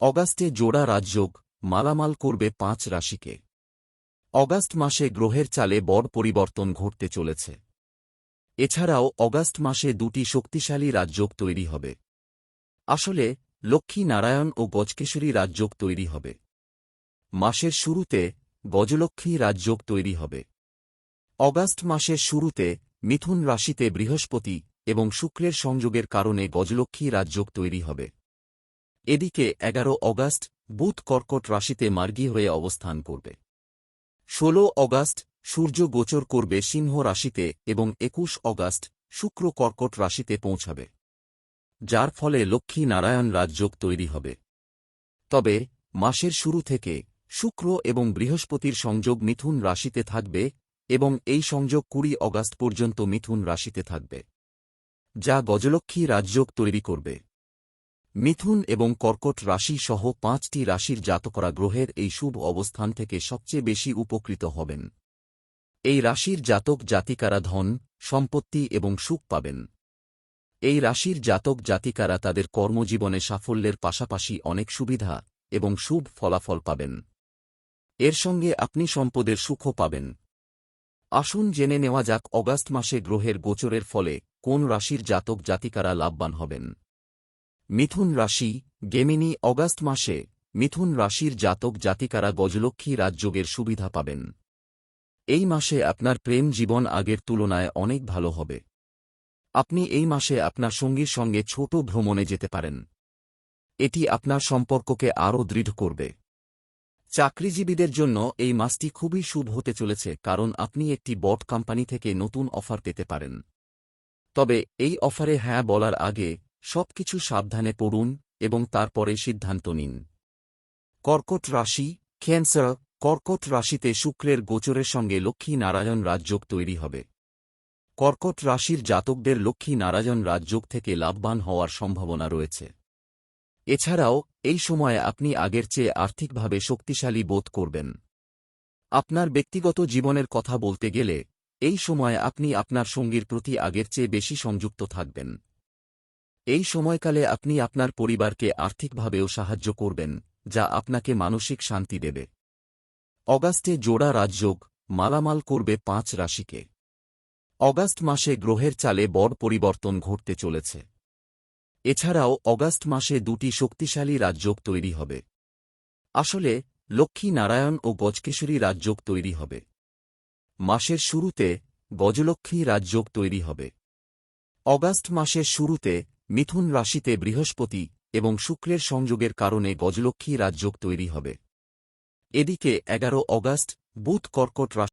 অগাস্টে জোড়া রাজযোগ, মালামাল করবে পাঁচ রাশিকে। অগাস্ট মাসে গ্রহের চালে বড় পরিবর্তন ঘটতে চলেছে। এছাড়াও অগাস্ট মাসে দুটি শক্তিশালী রাজযোগ তৈরি হবে। আসলে, লক্ষ্মী নারায়ণ ও গজকেশরী রাজযোগ তৈরি হবে। মাসের শুরুতে গজলক্ষ্মী রাজযোগ তৈরি হবে। অগাস্ট মাসের শুরুতে মিথুন রাশিতে বৃহস্পতি এবং শুক্রের সংযোগের কারণে গজলক্ষ্মী রাজযোগ তৈরি হবে। এদিকে এগারো অগাস্ট বুধ কর্কট রাশিতে মার্গী হয়ে অবস্থান করবে। ষোলো অগাস্ট সূর্য গোচর করবে সিংহ রাশিতে এবং একুশ অগাস্ট শুক্র কর্কট রাশিতে পৌঁছাবে। যার ফলে লক্ষ্মী নারায়ণ রাজযোগ তৈরি হবে। তবে মাসের শুরু থেকে শুক্র এবং বৃহস্পতির সংযোগ মিথুন রাশিতে থাকবে এবং এই সংযোগ কুড়ি অগাস্ট পর্যন্ত মিথুন রাশিতে থাকবে। যা গজলক্ষ্মী রাজযোগ তৈরি করবে। মিথুন এবং কর্কট রাশি সহ পাঁচটি রাশির জাতকরা গ্রহের এই শুভ অবস্থান থেকে সবচেয়ে বেশি উপকৃত হবেন। এই রাশির জাতক জাতিকারা ধন, সম্পত্তি এবং সুখ পাবেন। এই রাশির জাতক জাতিকারা তাদের কর্মজীবনে সাফল্যের পাশাপাশি অনেক সুবিধা এবং শুভ ফলাফল পাবেন। এর সঙ্গে আপনি সম্পদের সুখও পাবেন। আসুন জেনে নেওয়া যাক অগাস্ট মাসে গ্রহের গোচরের ফলে কোন রাশির জাতক জাতিকারা লাভবান হবেন। মিথুন রাশি, গেমিনি অগাস্ট মাসে মিথুন রাশির জাতক জাতিকারা গজলক্ষ্মী রাজযোগের সুবিধা পাবেন। এই মাসে আপনার প্রেম জীবন আগের তুলনায় অনেক ভালো হবে। আপনি এই মাসে আপনার সঙ্গীর সঙ্গে ছোট ভ্রমণে যেতে পারেন। এটি আপনার সম্পর্ককে আরও দৃঢ় করবে। চাকরিজীবীদের জন্য এই মাসটি খুবই শুভ হতে চলেছে কারণ আপনি একটি বট কোম্পানি থেকে নতুন অফার পেতে পারেন। তবে এই অফারে হ্যাঁ বলার আগে সবকিছু সাবধানে পড়ুন এবং তারপরে সিদ্ধান্ত নিন। কর্কট রাশি, ক্যান্সার, কর্কট রাশিতে শুক্রের গোচরের সঙ্গে লক্ষ্মী নারায়ণ রাজযোগ তৈরি হবে। কর্কট রাশির জাতকদের লক্ষ্মী নারায়ণ রাজযোগ থেকে লাভবান হওয়ার সম্ভাবনা রয়েছে। এছাড়াও, এই সময়ে আপনি আগের চেয়ে আর্থিকভাবে শক্তিশালী বোধ করবেন। আপনার ব্যক্তিগত জীবনের কথা বলতে গেলে, এই সময়ে আপনি আপনার সঙ্গীর প্রতি আগের চেয়ে বেশি সংযুক্ত থাকবেন। এই সময়কালে আপনি আপনার পরিবারকে আর্থিকভাবেও সাহায্য করবেন, যা আপনাকে মানসিক শান্তি দেবে। অগাস্টে জোড়া রাজযোগ, মালামাল করবে পাঁচ রাশিকে। অগাস্ট মাসে গ্রহের চালে বড় পরিবর্তন ঘটতে চলেছে। এছাড়াও অগাস্ট মাসে দুটি শক্তিশালী রাজযোগ তৈরি হবে। আসলে, লক্ষ্মী নারায়ণ ও গজকেশরী রাজযোগ তৈরি হবে। মাসের শুরুতে গজলক্ষ্মী রাজযোগ তৈরি হবে। অগাস্ট মাসের শুরুতে মিথুন রাশিতে বৃহস্পতি এবং শুক্রের সংযোগের কারণে গজলক্ষ্মী রাজযোগ তৈরি হবে। এদিকে এগারো অগাস্ট, বুধ কর্কট রাশি